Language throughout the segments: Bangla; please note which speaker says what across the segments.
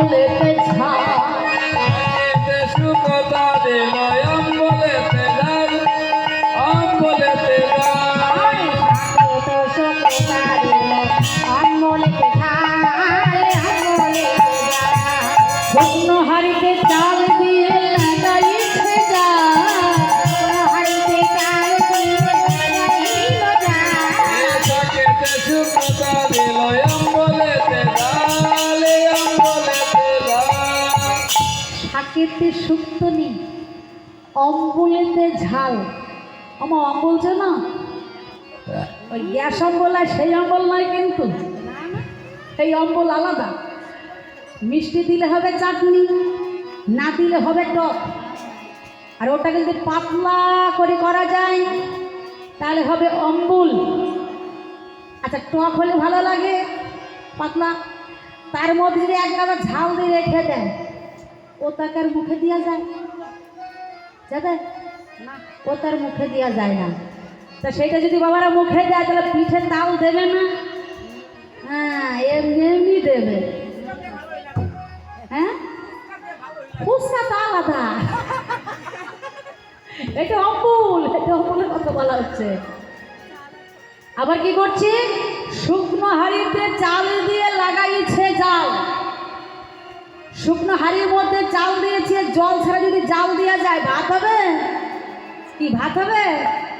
Speaker 1: অম্বলেতে ঝাল শাকেতে শুক্তো নেই অম্বুলেতে ঝাল। আমার অম্বল যে না? ওই গ্যাস অম্বল আর সেই অম্বল নয় কিন্তু। এই অম্বল আলাদা। মিষ্টি দিলে হবে চাটনি, না দিলে হবে টক। আর ওটা যদি পাতলা করে করা যায়, তাহলে হবে অম্বুল। আচ্ছা টক হলে ভালো লাগে, পাতলা। তার মধ্যে যদি এক গাদা ঝাল দিয়ে রেখে দেন ও মুখে দেওয়া যায়। যাবে? না, ও তার মুখে দেওয়া যায় না। তা সেটা যদি বাবারা মুখে দেয়, তাহলে পিঠে তাল দেবে না? হ্যাঁ এমনি এমনি দেবে। হ্যাঁ? ফুসকা তো আলাদা এটা অম্বুল এটা অম্বুলের কথা বলা হচ্ছে। আবার কি করছি? শুকনো হাড়িতে চাল দিয়ে লাগাইছে জাল শুকনো হাড়ির মধ্যে চাল দিয়েছে, জল ছাড়া যদি জাল দেওয়া যায়, ভাত হবে? কি ভাত হবে?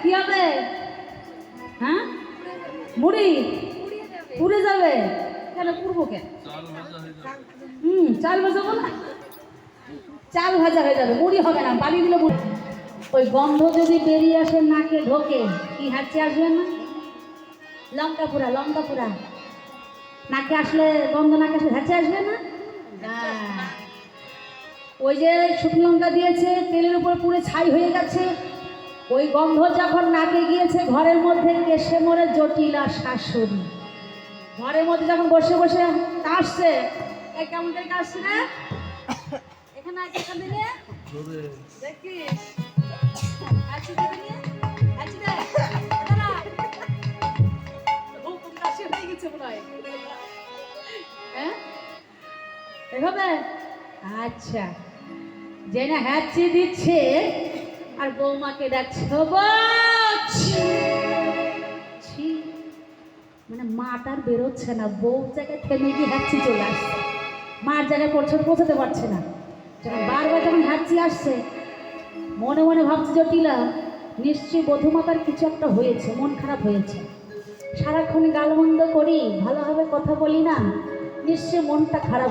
Speaker 1: কি হবে? হ্যাঁ? মুড়ি? পুড়ে যাবে। কেন পুড়বো কেন? হুম, চাল ভাজাবো না? চাল ভাজা হয়ে যাবে, মুড়ি হবে না বালি দিলে মুড়ি। ওই গন্ধ যদি বেরিয়ে আসে, নাকে ঢোকে, কি হাঁচি আসবে না? লঙ্কা পুরা লঙ্কা পুরা নাকে আসলে গন্ধ, নাকে আসলে হাঁচি আসবে না। ওই যে শুকনো লঙ্কা দিয়েছে, তেলের উপর পুরো ছাই হয়ে গেছে। ওই গন্ধ যখন নাকে গিয়েছে, ঘরের মধ্যে কেসে মরে জটিলা শাশুড়ি। ঘরের মধ্যে যখন বসে বসে এই কেমন করে এখানে কাশি কাশি কাশি হয়ে হয়। হ্যাঁ? এভাবে? আচ্ছা। যে না হ্যাচি দিচ্ছে, আর বৌমাকে ডাকছে। মানে মাটার বেরোচ্ছে না, বউ জায়গায় থেমে গিয়ে হ্যাচি চলে আসছে। মার জায়গায় পৌঁছে পৌঁছাতে পারছে না। যখন বারবার যখন হ্যাচি আসছে, মনে মনে ভাবছে জটিলা নিশ্চয়ই বধুমাতার কিছু একটা হয়েছে, মন খারাপ হয়েছে। সারাক্ষণ গালমন্দ করি, ভালোভাবে কথা বলি না, নিশ্চয়ই মনটা খারাপ